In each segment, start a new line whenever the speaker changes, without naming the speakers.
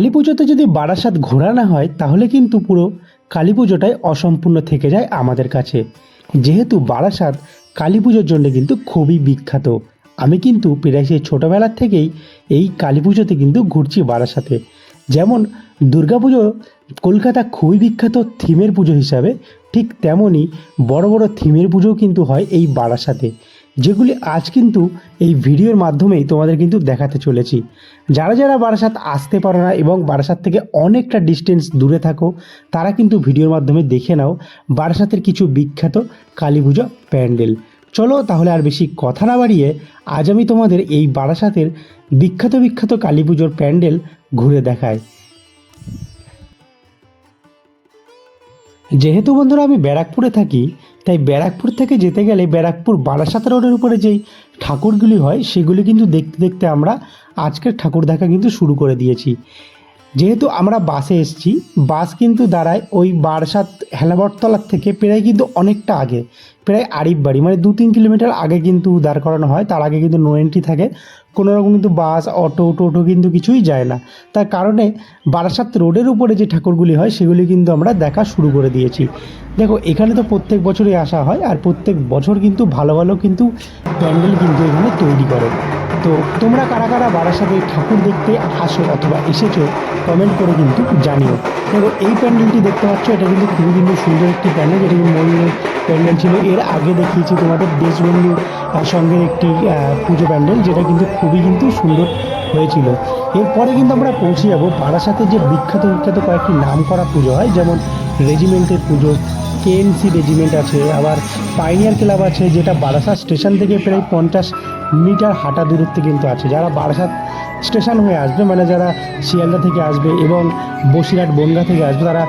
কালী
পুজোতে যদি বারাসাত ঘোরা না হয়, তাহলে কিন্তু পুরো কালী পুজোটাই অসম্পূর্ণ থেকে যায় আমাদের কাছে। যেহেতু বারাসাত কালী পুজোর জন্য কিন্তু খুবই বিখ্যাত। আমি কিন্তু প্রায় সেই ছোটোবেলার থেকেই এই কালী পুজোতে কিন্তু ঘুরছি বারাসাতে। যেমন দুর্গাপুজো কলকাতা খুবই বিখ্যাত থিমের পুজো হিসাবে, ঠিক তেমনই বড় বড় থিমের পুজোও কিন্তু হয় এই বারাসাতে। যেগুলি আজ কিন্তু এই ভিডিওর মাধ্যমেই তোমাদের কিন্তু দেখাতে চলেছি। যারা যারা বারাসাত আসতে পারো না এবং বারাসাত থেকে অনেকটা ডিস্টেন্স দূরে থাকো, তারা কিন্তু ভিডিওর মাধ্যমে দেখে নাও বারাসাতের কিছু বিখ্যাত কালী পুজো প্যান্ডেল। চলো তাহলে আর বেশি কথা না বাড়িয়ে আজ আমি তোমাদের এই বারাসাতের বিখ্যাত বিখ্যাত কালী পুজোর প্যান্ডেল ঘুরে দেখাই। যেহেতু বন্ধুরা আমি ব্যারাকপুরে থাকি, তাই ব্যারাকপুর থেকে যেতে গেলে ব্যারাকপুর বারাসাত রোডের উপরে যেই ঠাকুরগুলি হয়, সেগুলি কিন্তু দেখতে দেখতে আমরা আজকের ঠাকুর দেখা কিন্তু শুরু করে দিয়েছি। যেহেতু আমরা বাসে এসেছি, বাস কিন্তু দাঁড়ায় ওই বারাসাত হেলাবরতলার থেকে প্রায় কিন্তু অনেকটা আগে, প্রায় আরিফ বাড়ি মানে দু তিন কিলোমিটার আগে কিন্তু দাঁড় করানো হয়, তার আগে কিন্তু নো এন্ট্রি থাকে। কোনো রকম কিন্তু বাস, অটো, টোটো কিন্তু কিছুই যায় না। তার কারণে বারাসাত রোডের উপরে যে ঠাকুরগুলি হয়, সেগুলি কিন্তু আমরা দেখা শুরু করে দিয়েছি। দেখো, এখানে তো প্রত্যেক বছরই আসা হয়, আর প্রত্যেক বছর কিন্তু ভালো ভালো কিন্তু প্যান্ডেল কিন্তু এখানে তৈরি করে। তো তোমরা কারা কারা বারাসাতে ঠাকুর দেখতে আসো অথবা এসেছ কমেন্ট করে কিন্তু জানিও। দেখো, এই প্যান্ডেলটি দেখতে পাচ্ছ, এটা কিন্তু খুবই কিন্তু সুন্দর একটি প্যান্ডেল, যেটা কিন্তু প্যান্ডেল ছিল। এর আগে দেখিয়েছি তোমাদের দেশবন্ধু সঙ্গে একটি পুজো প্যান্ডেল, যেটা কিন্তু খুবই কিন্তু সুন্দর হয়েছিল। এরপরে কিন্তু আমরা পৌঁছে যাব বারাসাতে যে বিখ্যাত বিখ্যাত কয়েকটি নাম করা পুজো হয়, যেমন রেজিমেন্টের পুজো কেএনসি রেজিমেন্ট আছে, আবার পাইনিয়ার ক্লাব আছে, যেটা বারাসাত স্টেশন থেকে প্রায় পঞ্চাশ মিটার হাঁটা দূরত্বে কিন্তু আছে। যারা বারাসাত স্টেশন হয়ে আসবে মানে যারা শিয়ালদা থেকে আসবে এবং বসিরহাট, বনগা থেকে আসবে, তারা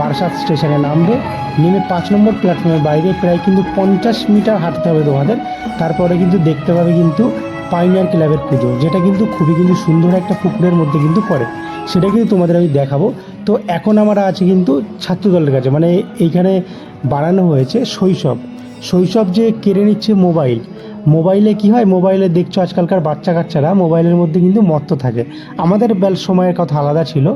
বারাসাত স্টেশনে নামবে। নেমে পাঁচ নম্বর প্ল্যাটফর্মের বাইরে প্রায় কিন্তু পঞ্চাশ মিটার হাঁটতে হবে তোমাদের। তারপরে কিন্তু দেখতে পাবে কিন্তু পাইনিয়ার ক্লাবের পুজো, যেটা কিন্তু খুবই কিন্তু সুন্দর একটা পুকুরের মধ্যে কিন্তু পড়ে। সেটা কিন্তু তোমাদের আমি দেখাবো। তো এখন আমরা আছি কিন্তু ছাত্রদলের কাছে। মানে এইখানে বাড়ানো হয়েছে শৈশব। শৈশব যে কেড়ে নিচ্ছে মোবাইল। মোবাইলে কি হয়? মোবাইলে দেখছ আজকালকার বাচ্চা কাচ্চারা মোবাইলের মধ্যে কিন্তু মত্ত থাকে। আমাদের বেল সময়ের কথা আলাদা ছিল।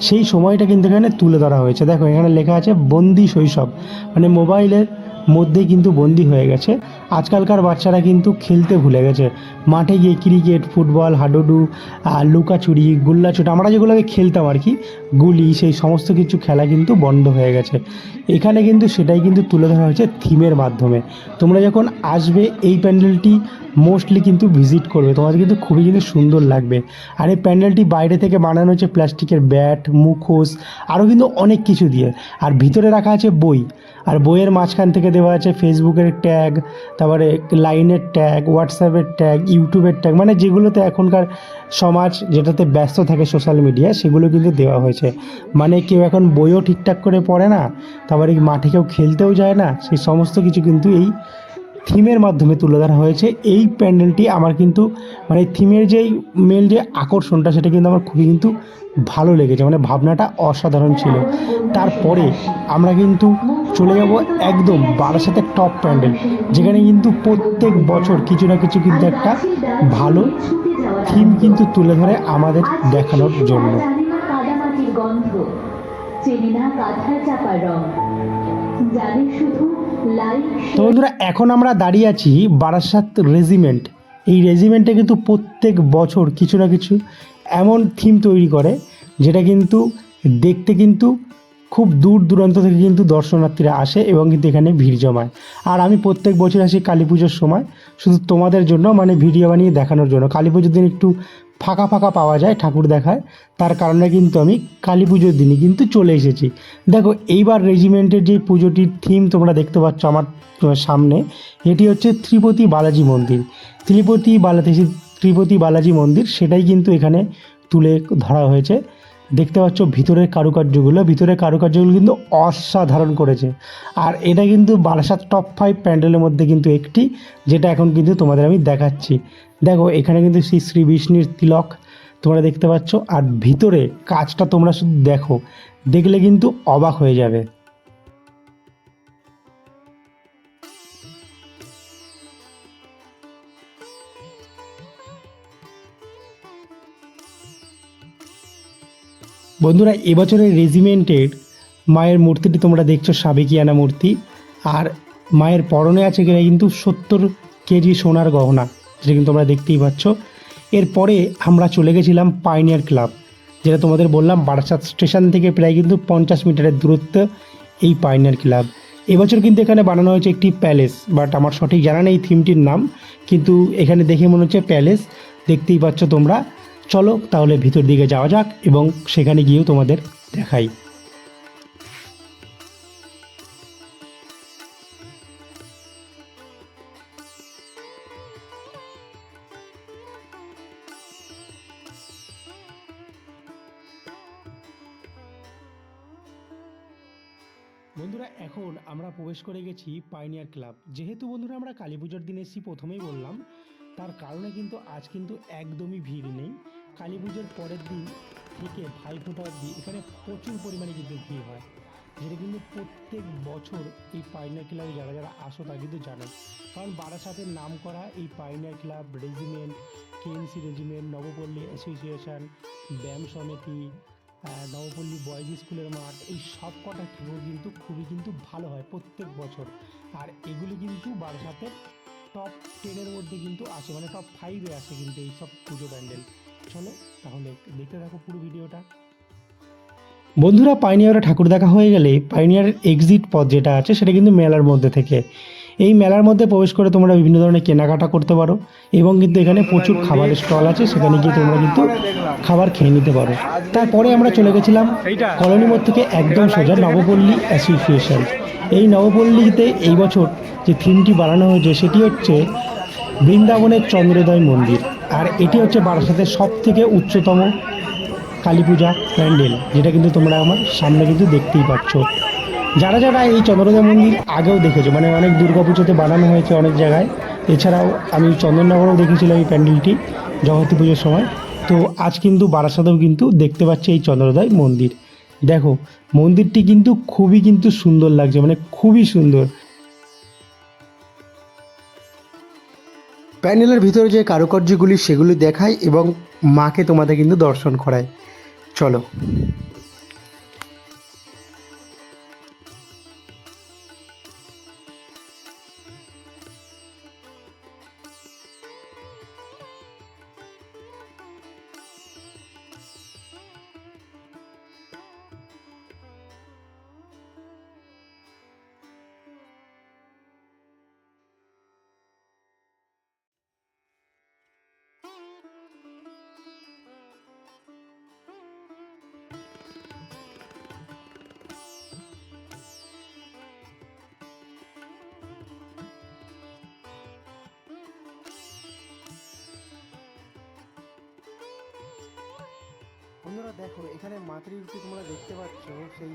সেই সময়টা কিন্তু এখানে তুলে ধরা হয়েছে। দেখো এখানে লেখা আছে বন্দি শৈশব। মানে মোবাইলের মধ্যেই কিন্তু বন্দি হয়ে গেছে। আজকালকার বাচ্চারা কিন্তু খেলতে ভুলে গেছে। মাঠে গিয়ে ক্রিকেট, ফুটবল, হাডুডু লুকাচুরি গুল্লাচুট আমরা যেগুলোকে খেলতাম আর কি, গুলি, সেই সমস্ত কিছু খেলা কিন্তু বন্ধ হয়ে গেছে। এখানে কিন্তু সেটাই কিন্তু তুলে ধরা হয়েছে থিমের মাধ্যমে। তোমরা যখন আসবে, এই প্যান্ডেলটি মোস্টলি কিন্তু ভিজিট করবে। তোমাদের কিন্তু খুবই কিন্তু সুন্দর লাগবে। আর এই প্যান্ডেলটি বাইরে থেকে বানানো হচ্ছে প্লাস্টিকের ব্যাট, মুখোশ, আরও কিন্তু অনেক কিছু দিয়ে। আর ভিতরে রাখা আছে বই। আর বইয়ের মাঝখান থেকে দেওয়া আছে ফেসবুকের ট্যাগ তারপরে লাইনের ট্যাগ হোয়াটসঅ্যাপের ট্যাগ ইউটিউবের ট্যাগ মানে যেগুলোতে এখনকার সমাজ যেটাতে ব্যস্ত থাকে সোশ্যাল মিডিয়া সেগুলো কিন্তু দেওয়া হয়েছে। মানে কেউ এখন বইও ঠিকঠাক করে পড়ে না, তারপরে মাঠে কেউ খেলতেও যায় না, সেই সমস্ত কিছু কিন্তু এই থিমের মাধ্যমে তুলে ধরা হয়েছে। এই প্যান্ডেলটি আমার কিন্তু মানে থিমের যেই মেন যে আকর্ষণটা, সেটা কিন্তু আমার খুবই কিন্তু ভালো লেগেছে। মানে ভাবনাটা অসাধারণ ছিল। তারপরে আমরা কিন্তু চলে যাব একদম বারাসাতের টপ প্যান্ডেল যেখানে কিন্তু প্রত্যেক বছর কিছু না কিছু কিন্তু একটা ভালো থিম কিন্তু তুলে ধরে আমাদের দেখানোর জন্য। তো বন্ধুরা, এখন আমরা দাঁড়িয়ে আছি বারাসাত রেজিমেন্ট এই রেজিমেন্টে কিন্তু প্রত্যেক বছর কিছু না কিছু এমন থিম তৈরি করে, যেটা কিন্তু দেখতে কিন্তু খুব দূর দূরান্ত থেকে কিন্তু দর্শনার্থীরা আসে এবং কিন্তু এখানে ভিড় জমায়। আর আমি প্রত্যেক বছর আসি কালী পুজোর সময়, শুধু তোমাদের জন্য মানে ভিডিও বানিয়ে দেখানোর জন্য। কালী পুজোর দিন একটু ফাঁকা ফাঁকা পাওয়া যায়, ঠাকুর দেখায়। তার কারণে কিন্তু আমি কালী পুজোর দিনই কিন্তু চলে এসেছি। দেখো, এইবার রেজিমেন্টের যে পুজোটির থিম তোমরা দেখতে পাচ্ছ আমার সামনে, এটি হচ্ছে ত্রিপতি বালাজি মন্দির। ত্রিপতি বালাজি ত্রিপতি বালাজি মন্দির, সেটাই কিন্তু এখানে তুলে ধরা হয়েছে। দেখতে পাচ্ছ ভিতরের কারুকার্যগুলো। ভিতরের কারুকার্যগুলো কিন্তু অসাধারণ করেছে। আর এটা কিন্তু বারাসাত টপ ফাইভ প্যান্ডেলের মধ্যে কিন্তু একটি, যেটা এখন কিন্তু তোমাদের আমি দেখাচ্ছি। দেখো, এখানে কিন্তু শ্রী শ্রী বিষ্ণুর তিলক তোমরা দেখতে পাচ্ছ। আর ভিতরে কাজটা তোমরা শুধু দেখো। দেখলে কিন্তু অবাক হয়ে যাবে। বন্ধুরা, এবছরের রেজিমেন্টের মায়ের মূর্তিটি তোমরা দেখছ সাবেকিয়ানা মূর্তি। আর মায়ের পরনে আছে কিনা কিন্তু সত্তর কেজি সোনার গহনা, যেটা কিন্তু তোমরা দেখতেই পাচ্ছ। এরপরে আমরা চলে গেছিলাম পাইনিয়ার ক্লাব যেটা তোমাদের বললাম বারাসাত স্টেশন থেকে প্রায় কিন্তু পঞ্চাশ মিটারের দূরত্ব এই পাইনিয়ার ক্লাব এবছর কিন্তু এখানে বানানো হয়েছে একটি প্যালেস, বাট আমার সঠিক জানা নেই থিমটির নাম, কিন্তু এখানে দেখে মনে হচ্ছে প্যালেস, দেখতেই পাচ্ছ তোমরা। চলো তাহলে ভিতর দিকে যাওয়া যাক এবং সেখানে গিয়েও তোমাদের দেখাই। বন্ধুরা, এখন আমরা প্রবেশ করে গেছি পাইনিয়ার ক্লাব যেহেতু বন্ধুরা, আমরা কালী পুজোর দিন এসেছি, প্রথমেই বললাম, তার কারণে কিন্তু আজ কিন্তু একদমই ভিড় নেই। কালী পুজোর পরের দিন থেকে ভাইফোঁটা অবধি এখানে প্রচুর পরিমাণে কিন্তু ভিড় হয়। যেটা কিন্তু প্রত্যেক বছর এই পাইনিয়ার ক্লাবে যারা যারা আসো তারা কিন্তু জানে। কারণ বারাসাতের নাম করা এই pioneer club regiment KNC regiment Nabapally association ব্যায়াম সমিতি নবপল্লী বয়েজ স্কুলের মাঠ, এই সব কটা ঠাকুর কিন্তু খুবই কিন্তু ভালো হয় প্রত্যেক বছর। আর এগুলি কিন্তু বারাসাতের টপ টেনের মধ্যে কিন্তু আসে মানে টপ ফাইভে আসে কিন্তু এই সব পুজো প্যান্ডেল। চলো, তাহলে দেখতে থাকো পুরো ভিডিওটা। বন্ধুরা, পাইনিয়ারে ঠাকুর দেখা হয়ে গেলে পাইনিয়ারের এক্সিট পথ যেটা আছে, সেটা কিন্তু মেলার মধ্যে থেকে। এই মেলার মধ্যে প্রবেশ করে তোমরা বিভিন্ন ধরনের কেনাকাটা করতে পারো, এবং কিন্তু এখানে প্রচুর খাবারের স্টল আছে, সেখানে গিয়ে তোমরা কিন্তু খাবার খেয়ে নিতে পারো। তারপরে আমরা চলে গেছিলাম কলোনি মোড় থেকে একদম সোজা নবপল্লী অ্যাসোসিয়েশন। এই নবপল্লীতে এই বছর যে থিমটি বানানো হয়েছে, সেটি হচ্ছে বৃন্দাবনের চন্দ্রোদয় মন্দির। আর এটি হচ্ছে বারাসাতের সব থেকে উচ্চতম কালী পূজা প্যান্ডেল, যেটা কিন্তু তোমরা আমার সামনে কিন্তু দেখতেই পাচ্ছ। যারা যারা এই চন্দ্রোদয় মন্দির আগেও দেখেছ মানে অনেক দুর্গা পুজোতে বানানো হয়েছে অনেক জায়গায়, এছাড়াও আমি চন্দননগরেও দেখেছিলাম এই প্যান্ডেলটি জগতী পুজোর সময়। তো আজ কিন্তু বারাসাতেও কিন্তু দেখতে পাচ্ছি এই চন্দ্রোদয় মন্দির। দেখো, মন্দিরটি কিন্তু খুবই কিন্তু সুন্দর লাগছে মানে খুবই সুন্দর। প্যান্ডেলের ভিতরে যে কারুকার্যগুলি সেগুলি দেখায় এবং মাকে তোমাদের কিন্তু দর্শন করায়। চলো। বন্ধুরা দেখো, এখানে মাতৃরূপে তোমরা দেখতে পাচ্ছ সেই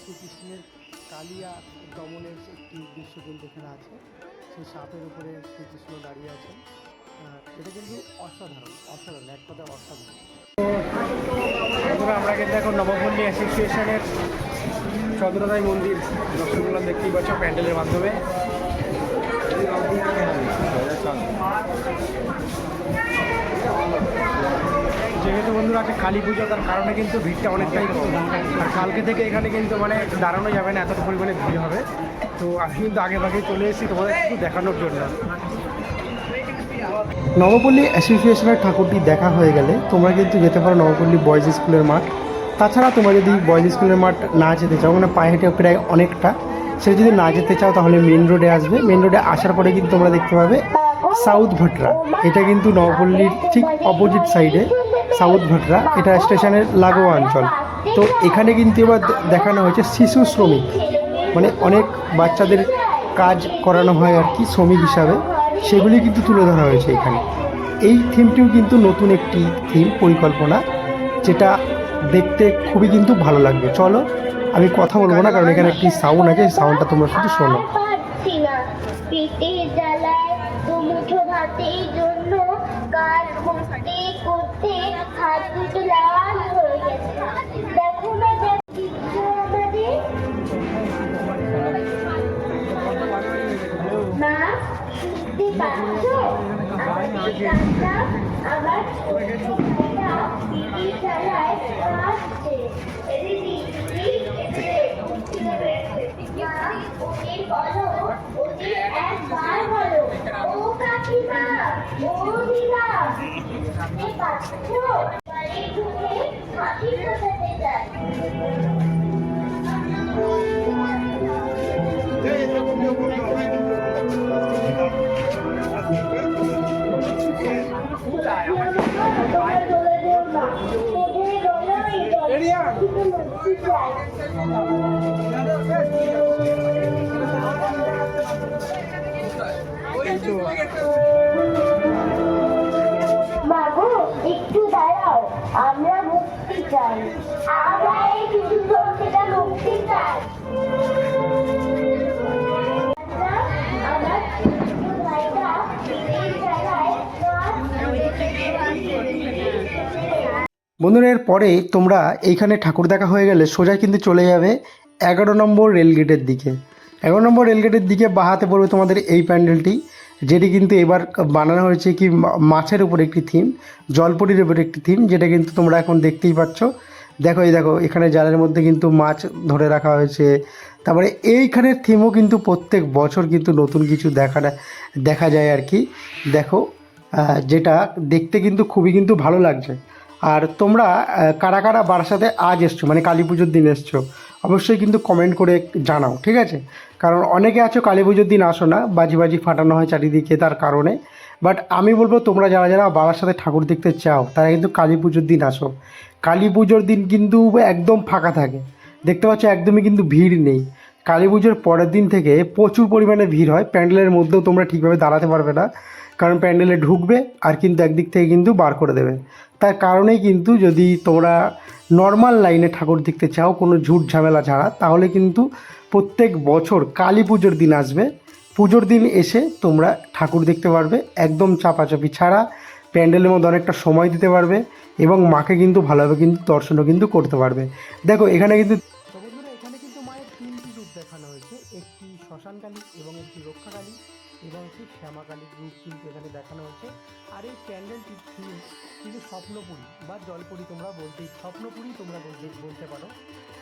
শ্রীকৃষ্ণের কালিয়া দমনের একটি দৃশ্য কিন্তু এখানে আছে। সেই সাপের উপরে শ্রীকৃষ্ণ দাঁড়িয়ে আছেন। এটা কিন্তু অসাধারণ অসাধারণ, এক কথা অসাধারণ।
আমরা কিন্তু এখন নবপল্লী অ্যাসোসিয়েশনের চন্দ্রোদয় মন্দির দর্শন করলাম দেখতেই পাচ্ছ প্যান্ডেলের মাধ্যমে। যেহেতু বন্ধুরা আছে কালী পুজো, তার কারণে কিন্তু ভিড়টা অনেকটাই কম। আর কালকে থেকে এখানে কিন্তু মানে দাঁড়ানো যাবে না, এতটা পরিমাণে ভিড় হবে। তো আমি কিন্তু আগে ভাগে চলে এসেছি তোমাদের একটু দেখানোর জন্য।
নবপল্লী অ্যাসোসিয়েশনের ঠাকুরটি দেখা হয়ে গেলে তোমরা কিন্তু যেতে পারো নবপল্লী বয়েজ স্কুলের মাঠ। তাছাড়া তোমরা যদি বয়েজ স্কুলের মাঠ না যেতে চাও মানে পায়ে হেঁটে প্রায় অনেকটা, সে যদি না যেতে চাও তাহলে মেন রোডে আসবে। মেন রোডে আসার পরে কিন্তু তোমরা দেখতে পাবে সাউথ ভাটরা এটা কিন্তু নবপল্লীর ঠিক অপোজিট সাইডে সাউথ ভাটরা এটা স্টেশনের লাগোয়া অঞ্চল। তো এখানে কিন্তু এবার দেখানো হয়েছে শিশু শ্রমিক। মানে অনেক বাচ্চাদের কাজ করানো হয় আর কি, শ্রমিক হিসাবে। সেগুলি কিন্তু তুলে ধরা হয়েছে এখানে। এই থিমটিও কিন্তু নতুন একটি থিম, পরিকল্পনা, যেটা দেখতে খুবই কিন্তু ভালো লাগবে। চলো, আমি কথা বলব না, কারণ এখানে একটি সাউন্ড আছে সাউন্ডটা তোমরা শুধু শোনো।
পাচ্ছ বাড়ি ঢুকে হাসি ফোটাতে যায় মাগো একটু দাঁড়াও আমরা মুক্তি চাই। আমরা এই কিছু মুক্তি চাই।
বন্ধুরা এর পরে তোমরা এইখানে ঠাকুর দেখা হয়ে গেলে সোজা কিন্তু চলে যাবে এগারো নম্বর রেলগেটের দিকে। এগারো নম্বর রেলগেটের দিকে বাহাতে পড়বে তোমাদের এই প্যান্ডেলটি, যেটি কিন্তু এবার বানানো হয়েছে কি মাছের উপর একটি থিম জলপরির উপর একটি থিম যেটা কিন্তু তোমরা এখন দেখতেই পাচ্ছ। দেখো, এই দেখো, এখানে জালের মধ্যে কিন্তু মাছ ধরে রাখা হয়েছে। তারপরে এইখানের থিমও কিন্তু প্রত্যেক বছর কিন্তু নতুন কিছু দেখা দেখা যায় আর কি। দেখো যেটা দেখতে কিন্তু খুবই কিন্তু ভালো লাগছে। আর তোমরা কারা কারা বারাসাতে আজ এসছো? মানে কালী পুজোর দিন এসছো? অবশ্যই কিন্তু কমেন্ট করে জানাও, ঠিক আছে? কারণ অনেকে আছো কালী পুজোর দিন আসো না, বাজি বাজি ফাটানো হয় চারিদিকে তার কারণে। বাট আমি বলব, তোমরা যারা যারা বারাসাতে ঠাকুর দেখতে চাও, তারা কিন্তু কালী পুজোর দিন আসো। কালী পুজোর দিন কিন্তু একদম ফাঁকা থাকে। দেখতে পাচ্ছ, একদমই কিন্তু ভিড় নেই। কালী পুজোর পরের দিন থেকে প্রচুর পরিমাণে ভিড় হয়। প্যান্ডেলের মধ্যেও তোমরা ঠিকভাবে দাঁড়াতে পারবে না। কারণ প্যান্ডেলে ঢুকবে আর কিন্তু একদিক থেকে কিন্তু বার করে দেবে। তার কারণেই কিন্তু যদি তোমরা নর্মাল লাইনে ঠাকুর দেখতে চাও, কোনো ঝুট ঝামেলা ছাড়া, তাহলে কিন্তু প্রত্যেক বছর কালী পুজোর দিন আসবে। পুজোর দিন এসে তোমরা ঠাকুর দেখতে পারবে। একদম চাপাচাপি ছাড়া, প্যান্ডেলের মধ্যে অনেকটা সময় দিতে পারবে এবং মাকে কিন্তু ভালোভাবে কিন্তু দর্শনও কিন্তু করতে পারবে। দেখো, এখানে কিন্তু এখানে কিন্তু মায়ের তিনটি রূপ দেখানো হয়েছে। একটি শ্মশানকালী এবং একটি রক্ষাকালী। এবং একটি শ্যামাকালীর রূপ কিন্তু এখানে দেখানো হয়েছে। আর এই প্যান্ডেলটির থিম কিন্তু স্বপ্নপুরী বা জলপুরি তোমরা বলতেই স্বপ্নপুরী তোমরা বলতে বলতে পারো।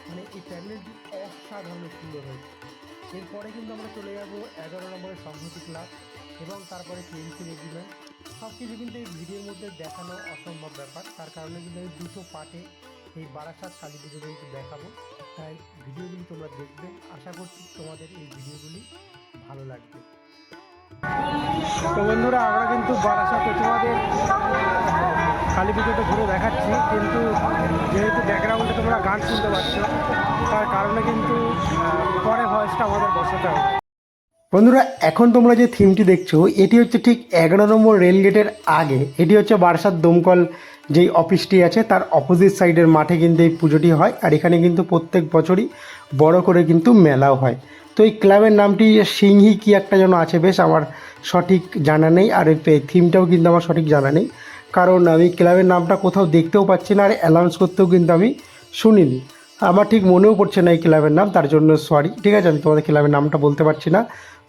মানে এই প্যান্ডেলটি অসাধারণ সুন্দর হয়েছে। এরপরে কিন্তু আমরা চলে যাব এগারো নম্বরের সংহতি ক্লাব এবং তারপরে কেএমসি রেজিমেন্ট সব কিছু কিন্তু এই ভিডিওর মধ্যে দেখানো অসম্ভব ব্যাপার। তার কারণে কিন্তু আমি দুটো পার্টে এই বারাসাত কালী পুজো কিন্তু দেখাবো। তাই ভিডিওগুলি তোমরা দেখবে। আশা করছি তোমাদের এই ভিডিওগুলি ভালো লাগবে।
তো বন্ধুরা, আমরা কিন্তু বারাসাতে তোমাদের কালী পুজোতে ঘুরে দেখাচ্ছি, কিন্তু যেহেতু ব্যাকগ্রাউন্ডে তোমরা গান শুনতে পাচ্ছ, তার কারণে কিন্তু পরে ভয়েসটা আমাদের বসাতে হবে।
বন্ধুরা, এখন তোমরা যে থিমটি দেখছ, এটি হচ্ছে ঠিক এগারো নম্বর রেলগেটের আগে। এটি হচ্ছে বারাসাত দমকল যেই অফিসটি আছে, তার অপোজিট সাইডের মাঠে কিন্তু এই পুজোটি হয়, আর এখানে কিন্তু প্রত্যেক বছরই বড় করে কিন্তু মেলাও হয়। তো এই ক্লাবের নামটি সিংহি কি একটা যেন আছে, বেশ আমার সঠিক জানা নেই আর এই থিমটাও কিন্তু আমার সঠিক জানা নেই। কারণ আমি ক্লাবের নামটা কোথাও দেখতেও পাচ্ছি না আর অ্যানাউন্স করতেও কিন্তু আমি শুনিনি। আমার ঠিক মনেও পড়ছে না এই ক্লাবের নাম, তার জন্য সরি ঠিক আছে, আমি তোমাদের ক্লাবের নামটা বলতে পারছি না।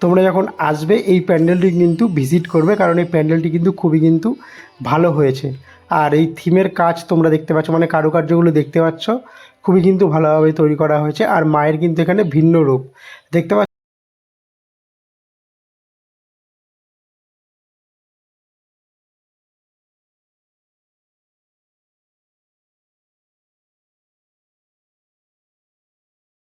তোমরা যখন আসবে, এই প্যান্ডেলটি কিন্তু ভিজিট করবে, কারণ এই প্যান্ডেলটি কিন্তু খুবই কিন্তু ভালো হয়েছে। আর এই থিমের কাজ তোমরা দেখতে পাচ্ছ মানে কারুকার্যগুলো দেখতে পাচ্ছ। খুবই কিন্তু ভালোভাবে তৈরি করা হয়েছে। আর মায়ের কিন্তু এখানে ভিন্ন রূপ। দেখতে পাচ্ছ